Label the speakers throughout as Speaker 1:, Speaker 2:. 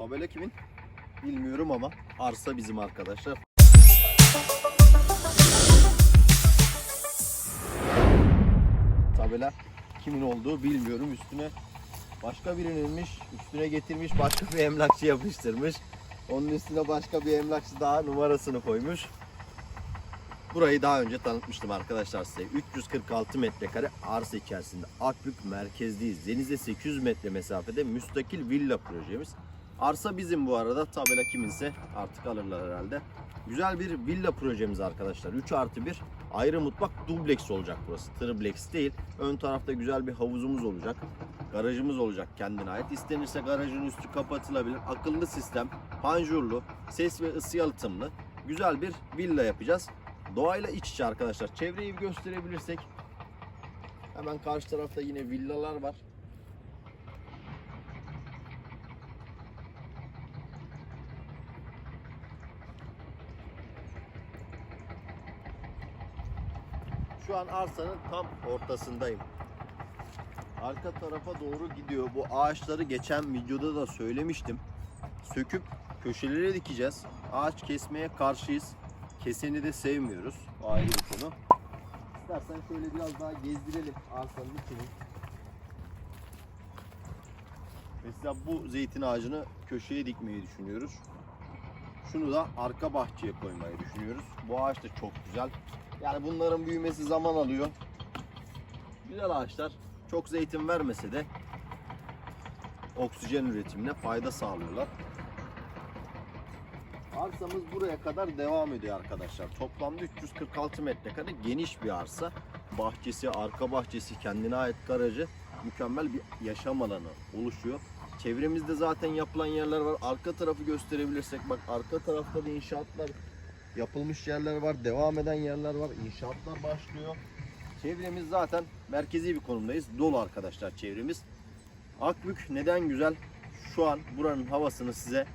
Speaker 1: Tabela kimin? Bilmiyorum ama arsa bizim arkadaşlar. Tabela kimin olduğu bilmiyorum. Üstüne başka birininmiş. Üstüne getirmiş başka bir emlakçı yapıştırmış. Onun üstüne başka bir emlakçı daha numarasını koymuş. Burayı daha önce tanıtmıştım arkadaşlar size. 346 metrekare arsa içerisinde Akbük merkezdeyiz. Denize 800 metre mesafede müstakil villa projemiz. Arsa bizim bu arada. Tabela kiminse artık alırlar herhalde. Güzel bir villa projemiz arkadaşlar. 3 artı 1 ayrı mutfak dubleks olacak burası. Triplex değil. Ön tarafta güzel bir havuzumuz olacak. Garajımız olacak kendine ait. İstenirse garajın üstü kapatılabilir. Akıllı sistem, panjurlu, ses ve ısı yalıtımlı güzel bir villa yapacağız. Doğayla iç içe arkadaşlar. Çevreyi gösterebilirsek. Hemen karşı tarafta yine villalar var. Şu an arsanın tam ortasındayım. Arka tarafa doğru gidiyor. Bu ağaçları geçen videoda da söylemiştim. Söküp köşelere dikeceğiz. Ağaç kesmeye karşıyız. Keseni de sevmiyoruz. O ayrı bir konu. İstersen şöyle biraz daha gezdirelim arsanın içini. Mesela bu zeytin ağacını köşeye dikmeyi düşünüyoruz. Şunu da arka bahçeye koymayı düşünüyoruz. Bu ağaç da çok güzel. Yani bunların büyümesi zaman alıyor. Güzel ağaçlar. Çok zeytin vermese de oksijen üretimine fayda sağlıyorlar. Arsamız buraya kadar devam ediyor arkadaşlar. Toplamda 346 metrekare geniş bir arsa. Bahçesi, arka bahçesi, kendine ait garajı mükemmel bir yaşam alanı oluşuyor. Çevremizde zaten yapılan yerler var. Arka tarafı gösterebilirsek bak arka tarafta da inşaatlar yapılmış yerler var, devam eden yerler var. İnşaatlar başlıyor. Çevremiz zaten merkezi bir konumdayız. Dolu arkadaşlar çevremiz. Akbük neden güzel? Şu an buranın havasını size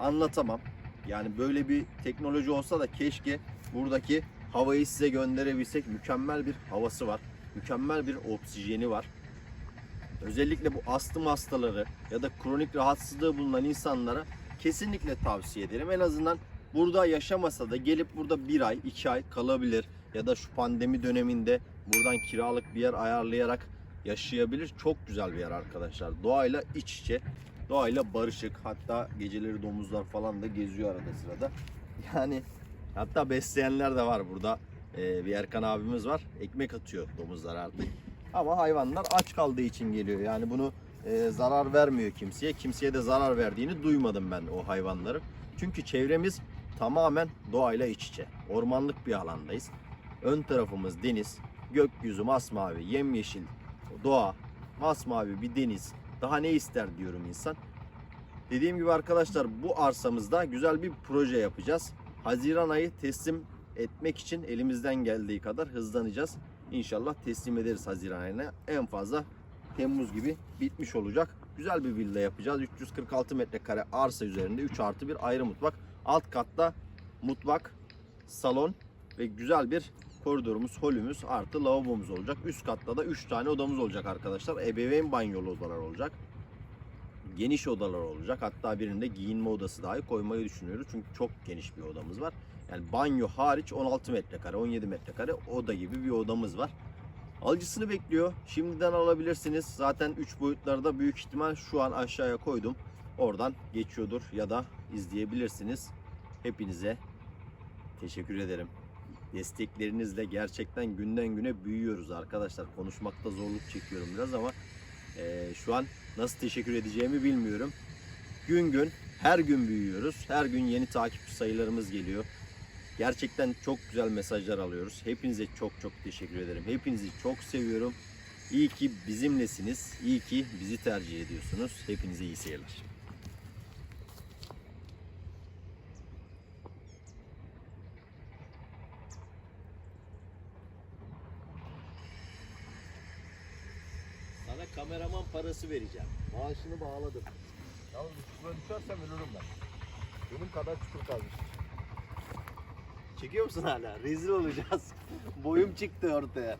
Speaker 1: anlatamam. Yani böyle bir teknoloji olsa da keşke buradaki havayı size gönderebilsek. Mükemmel bir havası var. Mükemmel bir oksijeni var. Özellikle bu astım hastaları ya da kronik rahatsızlığı bulunan insanlara kesinlikle tavsiye ederim. En azından burada yaşamasa da gelip burada bir ay, iki ay kalabilir. Ya da şu pandemi döneminde buradan kiralık bir yer ayarlayarak yaşayabilir. Çok güzel bir yer arkadaşlar. Doğayla iç içe, doğayla barışık. Hatta geceleri domuzlar falan da geziyor arada sırada. Yani hatta besleyenler de var burada. Ee, bir Erkan abimiz var. Ekmek atıyor domuzlar artık. Ama hayvanlar aç kaldığı için geliyor. Yani bunu e, zarar vermiyor kimseye. Kimseye de zarar verdiğini duymadım ben o hayvanların. Çünkü çevremiz tamamen doğayla iç içe. Ormanlık bir alandayız. Ön tarafımız deniz, gökyüzü masmavi, yemyeşil, doğa, masmavi bir deniz. Daha ne ister diyorum insan. Dediğim gibi arkadaşlar bu arsamızda güzel bir proje yapacağız. Haziran ayı teslim etmek için elimizden geldiği kadar hızlanacağız. İnşallah teslim ederiz Haziran ayına. En fazla Temmuz gibi bitmiş olacak. Güzel bir villa yapacağız. 346 metrekare arsa üzerinde 3 artı bir ayrı mutfak. Alt katta mutfak, salon ve güzel bir koridorumuz, holümüz artı lavabomuz olacak. Üst katta da 3 tane odamız olacak arkadaşlar. Ebeveyn banyolu odalar olacak. Geniş odalar olacak. Hatta birinde giyinme odası dahi koymayı düşünüyoruz. Çünkü çok geniş bir odamız var. Yani banyo hariç 16 metrekare, 17 metrekare oda gibi bir odamız var. Alıcısını bekliyor. Şimdiden alabilirsiniz. Zaten 3 boyutlarda büyük ihtimal şu an aşağıya koydum. Oradan geçiyordur ya da izleyebilirsiniz. Hepinize teşekkür ederim. Desteklerinizle gerçekten günden güne büyüyoruz arkadaşlar. Konuşmakta zorluk çekiyorum biraz ama eee, şu an nasıl teşekkür edeceğimi bilmiyorum. Gün gün her gün büyüyoruz. Her gün yeni takipçi sayılarımız geliyor. Gerçekten çok güzel mesajlar alıyoruz. Hepinize çok çok teşekkür ederim. Hepinizi çok seviyorum. İyi ki bizimlesiniz. İyi ki bizi tercih ediyorsunuz. Hepinize iyi seyirler. Kameraman parası vereceğim. Maaşını bağladım. Yalnız çukura düşersem ölürüm ben. Benim kadar çukur kazmış. Çekiyor musun hala? Rezil olacağız. Boyum çıktı ortaya.